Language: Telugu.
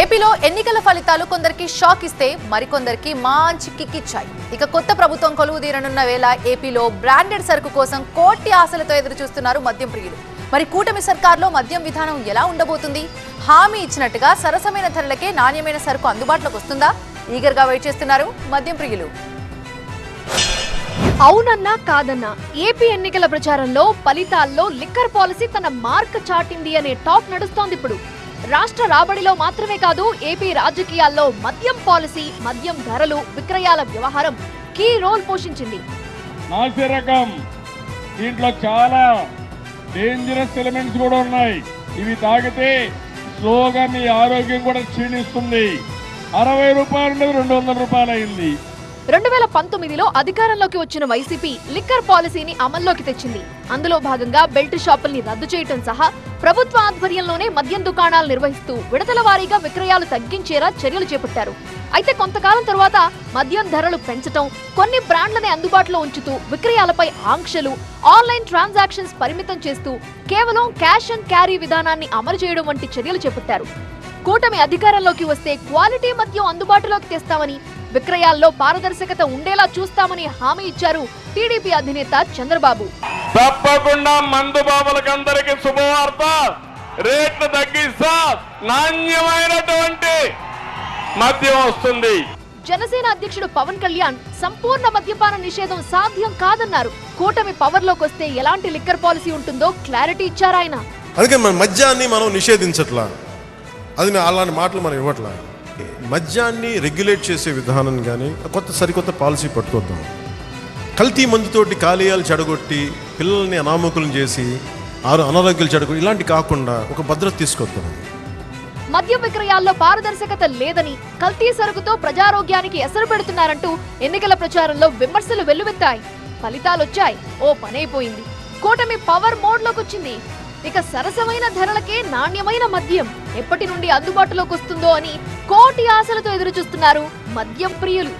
ఏపీలో ఎన్నికల ఫలితాలు కొందరికి షాక్ ఇస్తే మరికొందరికి మంచి కిక్కిచ్చాయి ఇక కొత్త ప్రభుత్వం కొలువు తీరనున్న వేళ ఏపీలో బ్రాండెడ్ సరుకు కోసం కోటి ఆశలతో ఎదురు చూస్తున్నారు మద్యం ప్రియులు. మరి కూటమి సర్కార్లో మద్యం విధానం ఎలా ఉండబోతుంది? హామీ ఇచ్చినట్టుగా సరసమైన ధరలకే నాణ్యమైన సరుకు అందుబాటులోకి వస్తుందా? ఈగర్గా వెయిట్ చేస్తున్నారు మద్యం ప్రియులు. అవునన్నా కాదన్నా ఏపీ ఎన్నికల ప్రచారంలో ఫలితాల్లో లిక్కర్ పాలసీ తన మార్క్ చాటింది అనే టాక్ నడుస్తోంది ఇప్పుడు రాష్ట్ర రాబడిలో మాత్రమే కాదు ఏపీ రాజకీయాల్లో మద్యం పాలసీ మద్యం ధరలు విక్రయాల వ్యవహారం కీ రోల్ పోషించింది. నాసి రకం. దీంట్లో చాలా డేంజరస్ ఎలిమెంట్స్ కూడా ఉన్నాయి. ఇవి తాగితే స్లోగా మీ ఆరోగ్యం కూడా క్షీణిస్తుంది. అరవై రూపాయల నుండి రెండు వందల రూపాయలు అయింది రెండు వేల పంతొమ్మిదిలో అధికారంలోకి వచ్చిన వైసీపీ లిక్కర్ పాలసీని అమల్లోకి తెచ్చింది. అందులో భాగంగా బెల్ట్ షాపుల్ని రద్దు చేయటం సహా ప్రభుత్వ ఆధ్వర్యంలోనే మద్యం దుకాణాలు నిర్వహిస్తూ విడతల వారీగా విక్రయాలు తగ్గించేలా చర్యలు చేపట్టారు. అయితే కొంతకాలం తరువాత మద్యం ధరలు పెంచటం కొన్ని బ్రాండ్లని అందుబాటులో ఉంచుతూ విక్రయాలపై ఆంక్షలు ఆన్లైన్ ట్రాన్సాక్షన్స్ పరిమితం చేస్తూ కేవలం క్యాష్ అండ్ క్యారీ విధానాన్ని అమలు చేయడం వంటి చర్యలు చేపట్టారు. కూటమి అధికారంలోకి వస్తే క్వాలిటీ మద్యం అందుబాటులోకి తెస్తామని విక్రయాల్లో పారదర్శకత ఉండేలా చూస్తామని హామీ ఇచ్చారు టీడీపీ అధినేత చంద్రబాబు. తప్పకుండా మందు బాబులకు అందరికి శుభవార్త. రేట్లు తగ్గిస్తా నాణ్యమైనటువంటి మద్యం వస్తుంది. జనసేన అధ్యక్షుడు పవన్ కళ్యాణ్ సంపూర్ణ మద్యపాన నిషేధం సాధ్యం కాదన్నారు. కూటమి పవర్లోకి వస్తే ఎలాంటి లిక్కర్ పాలసీ ఉంటుందో క్లారిటీ ఇచ్చారు ఆయన అందుకే మన మద్యాన్ని మనం నిషేధించట్లా. అది నా- అలాంటి మాటలు మనం ఇవ్వట్లా. మద్యాన్ని రెగ్యులేట్ చేసే విధానం కానీ కొత్త సరికొత్త పాలసీ పట్టుకొద్దాం. కల్తీ మందుతోటి కాలేయాలు చెడగొట్టి పిల్లల్ని అనామకులను చేసి ఆరు అనారోగ్యాలు చెడగొట్టి ఇలాంటి కాకుండా ఒక భద్రత తీసుకొద్దాం. మద్యం విక్రయాల్లో పారదర్శకత లేదని కల్తీ సరుకుతో ప్రజారోగ్యానికి ఎసరు పెడుతున్నారంటూ ఎన్నికల ప్రచారంలో విమర్శలు వెల్లువెత్తాయి. ఫలితాలొచ్చాయి. ఓ పనైపోయింది. కూటమి పవర్ మోడ్లోకి వచ్చింది ఇక సరసమైన ధరలకే నాణ్యమైన మద్యం ఎప్పటి నుండి అందుబాటులోకి వస్తుందో అని కోటి ఆశలతో ఎదురుచూస్తున్నారు మద్యం ప్రియులు.